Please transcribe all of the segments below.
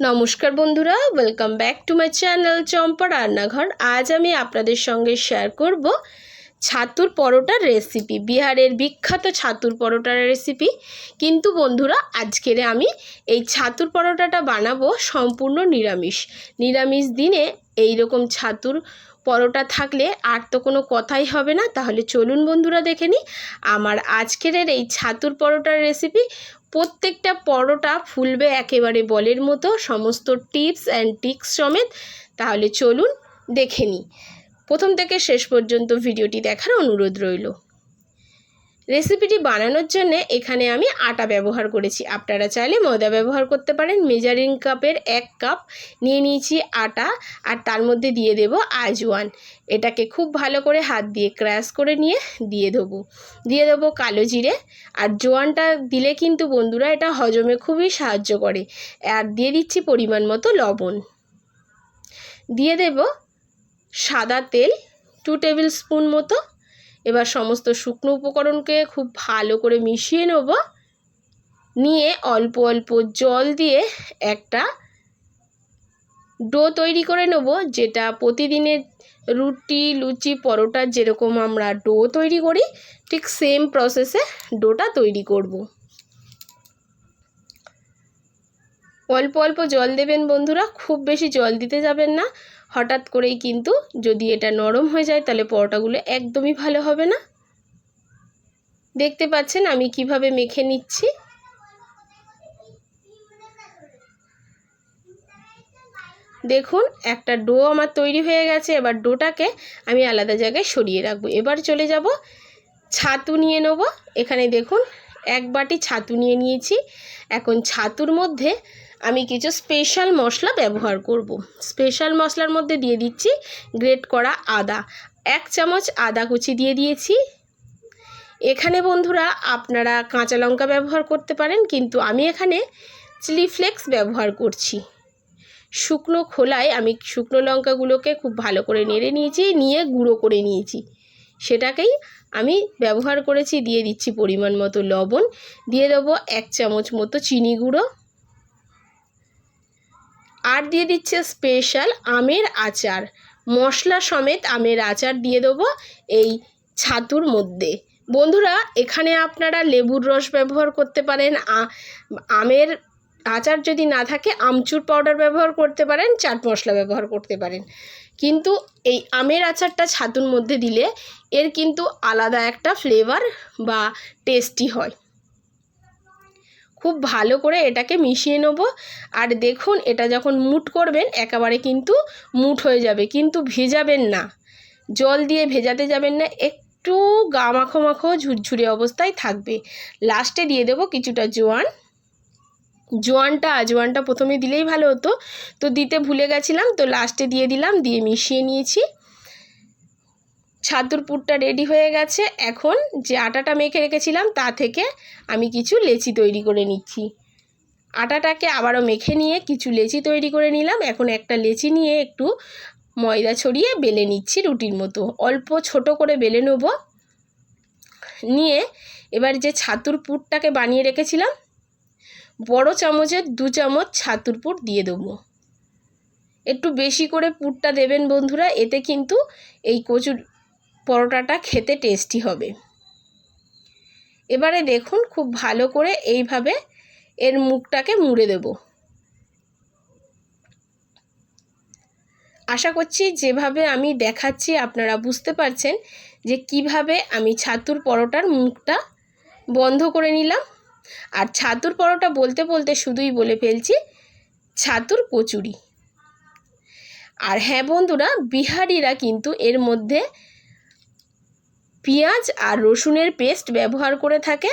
নমস্কার বন্ধুরা welcome back to my channel Champa রান্নাঘর। আজ আমি আপনাদের সঙ্গে শেয়ার করব ছাতুর পরোটার রেসিপি বিহারের বিখ্যাত ছাতুর পরোটার রেসিপি কিন্তু বন্ধুরা, আজকের আমি এই ছাতুর পরোটাটা বানাবো সম্পূর্ণ নিরামিষ। নিরামিষ দিনে এই রকম ছাতুর পরোটা থাকলে আর তো কোনো কথাই হবে না। তাহলে চলুন বন্ধুরা দেখে নিই। আমার আজকের এই ছাতুর পরোটার রেসিপি প্রত্যেকটা পরোটা ফুলবে একেবারে বলের মতো। সমস্ত টিপস অ্যান্ড টিক্স সমেত। তাহলে চলুন দেখে নিই। প্রথম থেকে শেষ পর্যন্ত ভিডিওটি দেখার অনুরোধ রইল। রেসিপিটি বানানোর জন্য এখানে আমি আটা ব্যবহার করেছি। আপনারা চাইলে ময়দা ব্যবহার করতে পারেন। মেজারিং কাপের এক কাপ নিয়ে নিয়েছি আটা আর তার মধ্যে দিয়ে দেব আজওয়ান। এটাকে খুব ভালো করে হাত দিয়ে ক্র্যাশ করে নিয়ে দিয়ে দেবো। দিয়ে দেবো কালো জিরে। আর জোয়ানটা দিলে কিন্তু বন্ধুরা এটা হজমে খুবই সাহায্য করে। আর দিয়ে দিচ্ছি পরিমাণ মতো লবণ। দিয়ে দেব সাদা তেল টু টেবিল স্পুন মতো এবার সমস্ত শুকনো উপকরণকে খুব ভালো করে মিশিয়ে নেব। নিয়ে অল্প অল্প জল দিয়ে একটা ডো তৈরি করে নেব, যেটা প্রতিদিনের রুটি, লুচি পরোটার যেরকম আমরা ডো তৈরি করি, ঠিক সেম প্রসেসে ডোটা তৈরি করব। অল্প অল্প জল দেবেন বন্ধুরা, খুব বেশি জল দিতে যাবেন না। হঠাৎ করেই কিন্তু যদি এটা নরম হয়ে যায়, তাহলে পরোটাগুলো একদমই ভালো হবে না। দেখতে পাচ্ছেন আমি কীভাবে মেখে নিচ্ছি। দেখুন, একটা ডো আমার তৈরি হয়ে গেছে। এবার ডোটাকে আমি আলাদা জায়গায় সরিয়ে রাখব। এবার চলে যাব, ছাতু নিয়ে নেব। এখানে দেখুন, এক বাটি ছাতু নিয়ে নিয়েছি। এখন ছাতুর মধ্যে আমি কিছু স্পেশাল মশলা ব্যবহার করব। স্পেশাল মশলার মধ্যে দিয়ে দিচ্ছি গ্রেট করা আদা। এক চামচ আদা কুচি দিয়ে দিয়েছি। এখানে বন্ধুরা আপনারা কাঁচা লঙ্কা ব্যবহার করতে পারেন, কিন্তু আমি এখানে চিলি ফ্লেক্স ব্যবহার করছি। শুকনো খোলায় আমি শুকনো লঙ্কাগুলোকে খুব ভালো করে নেড়ে নিয়েছি, নিয়ে গুঁড়ো করে নিয়েছি। সেটাকেই আমি ব্যবহার করেছি, দিয়ে দিচ্ছি পরিমাণ মতো লবণ। দিয়ে দেবো এক চামচ মতো চিনি গুঁড়ো। আর দিয়ে দিচ্ছে স্পেশাল আমের আচার। মশলা সমেত আমের আচার দিয়ে দেবো এই ছাতুর মধ্যে। বন্ধুরা, এখানে আপনারা লেবুর রস ব্যবহার করতে পারেন আমের আচার যদি না থাকে, আমচুর পাউডার ব্যবহার করতে পারেন, চাট মশলা ব্যবহার করতে পারেন। কিন্তু এই আমের আচারটা ছাতুর মধ্যে দিলে এর কিন্তু আলাদা একটা ফ্লেভার বা টেস্টি হয়। খুব ভালো করে এটাকে মিশিয়ে নেব। আর দেখুন, এটা যখন মুট করবেন, একেবারে কিন্তু মুট হয়ে যাবে, কিন্তু ভেজাবেন না। জল দিয়ে ভেজাতে যাবেন না, একটু গা মাখো মাখো ঝুরঝুরে অবস্থায় থাকবে। লাস্টে দিয়ে দেবো কিছুটা জোয়ান। জোয়ানটা আজওয়ানটা প্রথমে দিলেই ভালো হতো। তো দিতে ভুলে গেছিলাম, তো লাস্টে দিয়ে দিলাম, দিয়ে মিশিয়ে নিয়েছি। ছাতুর পুরটা রেডি হয়ে গেছে। এখন যে আটাটা মেখে রেখেছিলাম, তা থেকে আমি কিছু লেচি তৈরি করে নিচ্ছি। আটাটাকে আবারও মেখে নিয়ে কিছু লেচি তৈরি করে নিলাম। এখন একটা লেচি নিয়ে একটু ময়দা ছড়িয়ে বেলে নিচ্ছি রুটির মতো। অল্প ছোট করে বেলে নেব। নিয়ে এবার যে ছাতুর পুরটাকে বানিয়ে রেখেছিলাম, বড় চামচের দু চামচ ছাতুর পুর দিয়ে দেবো। একটু বেশি করে পুরটা দেবেন বন্ধুরা, এতে কিন্তু এই কচুর পরোটাটা খেতে টেস্টি হবে। এবারে দেখুন খুব ভালো করে এইভাবে এর মুখটাকে মুড়ে দেব। আশা করছি যেভাবে আমি দেখাচ্ছি আপনারা বুঝতে পারছেন যে কীভাবে আমি ছাতুর পরোটার মুখটা বন্ধ করে নিলাম। আর ছাতুর পরোটা বলতে বলতে শুধুই বলে ফেলছি, ছাতুর কচুরি। আর হ্যাঁ বন্ধুরা, বিহারিরা কিন্তু এর মধ্যে পেঁয়াজ আর রসুনের পেস্ট ব্যবহার করে থাকে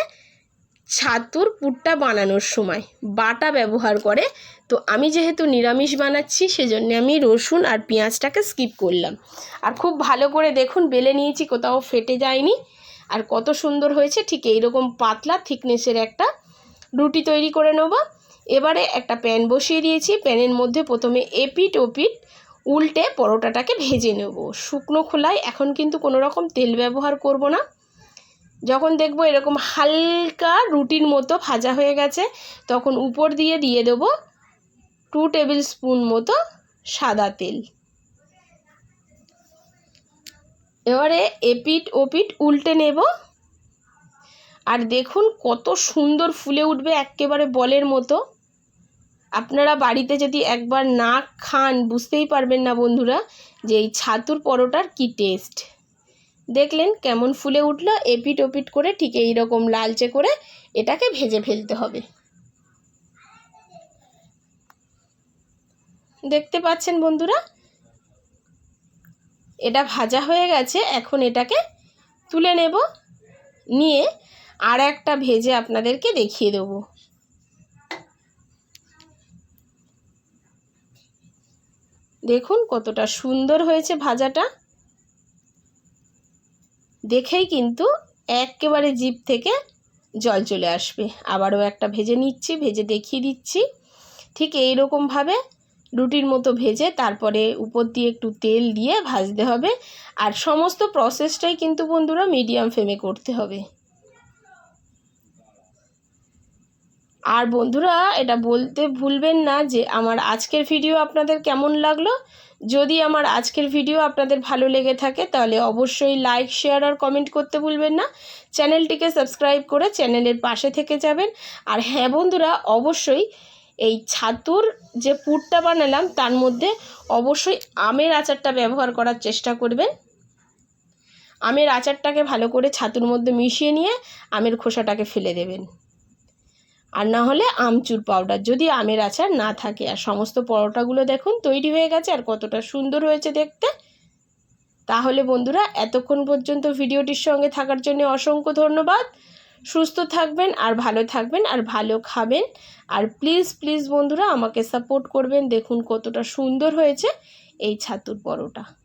ছাতুর পুরটা বানানোর সময়। বাটা ব্যবহার করে। তো আমি যেহেতু নিরামিষ বানাচ্ছি, সেজন্য আমি রসুন আর পেঁয়াজটাকে স্কিপ করলাম। আর খুব ভালো করে দেখুন, বেলে নিয়েছি, কোথাও ফেটে যায়নি। আর কত সুন্দর হয়েছে, ঠিক এইরকম পাতলা থিকনেসের একটা রুটি তৈরি করে নেব। এবারে একটা প্যান বসিয়ে দিয়েছি। প্যানের মধ্যে প্রথমে এপিট ওপিট উল্টে পরোটাটাকে ভেজে নেব। শুকনো খোলায় এখন কিন্তু কোনো রকম তেল ব্যবহার করব না। যখন দেখব এরকম হালকা রুটির মতো ভাজা হয়ে গেছে, তখন উপর দিয়ে দিয়ে দেবো টু টেবিল স্পুন মতো সাদা তেল। এবারে এপিট ওপিট উল্টে নেব। আর দেখুন কত সুন্দর ফুলে উঠবে একেবারে বলের মতো। আপনারা বাড়িতে যদি একবার না খান, বুঝতেই পারবেন না বন্ধুরা যে এই ছাতুর পরোটার কি টেস্ট দেখলেন কেমন ফুলে উঠল এপিট ওপিট করে ঠিক এই রকম লালচে করে এটাকে ভেজে ফেলতে হবে। দেখতে পাচ্ছেন বন্ধুরা, এটা ভাজা হয়ে গেছে, এখন এটাকে তুলে নেব, নিয়ে আর একটা ভেজে আপনাদেরকে দেখিয়ে দেবো। দেখুন কতটা সুন্দর হয়েছে ভাজাটা। দেখেই কিন্তু একেবারে জিপ থেকে জল চলে আসবে। আবারও একটা ভেজে নিচ্ছি, ভেজে দেখিয়ে দিচ্ছি। ঠিক এই রকমভাবে রুটির মতো ভেজে তারপরে উপর দিয়ে একটু তেল দিয়ে ভাজতে হবে। আর সমস্ত প্রসেসটাই কিন্তু বন্ধুরা মিডিয়াম ফ্লেমে করতে হবে। আর বন্ধুরা, এটা বলতে ভুলবেন না যে আমার আজকের ভিডিও আপনাদের কেমন লাগল। যদি আমার আজকের ভিডিও আপনাদের ভালো লেগে থাকে, তাহলে অবশ্যই লাইক শেয়ার আর কমেন্ট করতে ভুলবেন না। চ্যানেলটিকে সাবস্ক্রাইব করে চ্যানেলের পাশে থেকে যাবেন। আর হ্যাঁ বন্ধুরা, অবশ্যই এই ছাতুর যে পুরটা বানালাম, তার মধ্যে অবশ্যই আমের আচারটা ব্যবহার করার চেষ্টা করবেন। আমের আচারটাকে ভালো করে ছাতুর মধ্যে মিশিয়ে নিয়ে আমের খোসাটাকে ফেলে দেবেন। আর না হলে আমচুর পাউডার যদি আমের আচার না থাকে। আর সমস্ত পরোটাগুলো দেখুন, তৈরি হয়ে গেছে আর কতটা সুন্দর হয়েছে দেখতে। তাহলে বন্ধুরা, এতক্ষণ পর্যন্ত ভিডিওটির সঙ্গে থাকার জন্য অসংখ্য ধন্যবাদ। সুস্থ থাকবেন আর ভালো থাকবেন আর ভালো খাবেন। আর প্লিজ প্লিজ বন্ধুরা, আমাকে সাপোর্ট করবেন। দেখুন কতটা সুন্দর হয়েছে এই ছাতুর পরোটা।